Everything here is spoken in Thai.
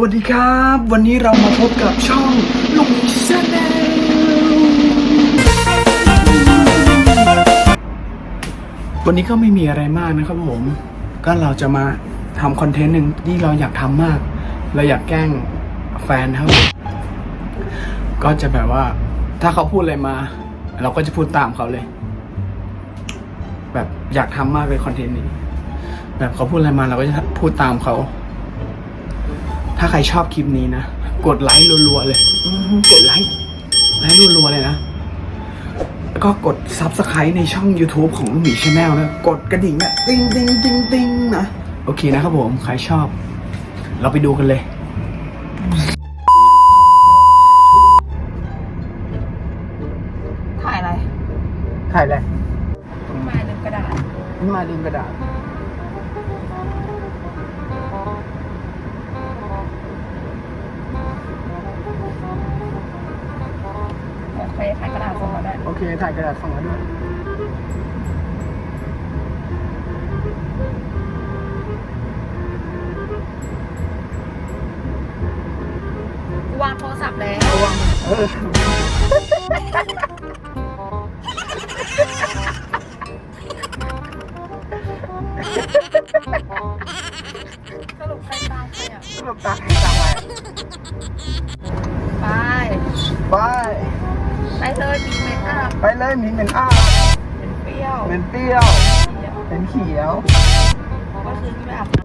วัสดีครับ วันนี้เรามาพบกับช่องลุงชาแนลวันนี้ก็ไม่มีอะไรมากนะครับผม ก็เราจะมาทำคอนเทนต์หนึ่งที่เราอยากทำมาก เราอยากแกล้งแฟนครับก็จะแบบว่า ถ้าเขาพูดอะไรมา เราก็จะพูดตามเขาเลย แบบอยากทำมากเลยคอนเทนต์นี้ แบบเขาพูดอะไรมาเราก็จะพูดตามเขา ถ้าใครชอบคลิปนี้นะ กดไลค์รัวๆเลยอื้อหือกดไลค์ไลค์รัวๆเลยนะแล้วก็กด Subscribe ในช่อง YouTube ของลูกหมีชาแนลนะกดกระดิ่งอะติ้งติ้งติ้งติ้งนะโอเคนะครับผมใครชอบ เราไปดูกันเลยถ่ายอะไรถ่ายเลยต้นไม้หนึ่งกระดาษนี่มาดินกระดาษ โอเคถ่ายกระดาษส่งมาได้โอเค ถ่ายกระดาษส่งมาด้วยวางโทรศัพท์แล้วระวังเออสรุปใครตามใครอะ สรุปตามตามไป ไปไป ไปเลยมีเมคอัพไปเลยหมีเหม็นอ้าเป็นเปรี้ยวเป็นเปรี้ยวเปรี้ยวเป็นเขียวเมื่อคืนที่ไปอาบน้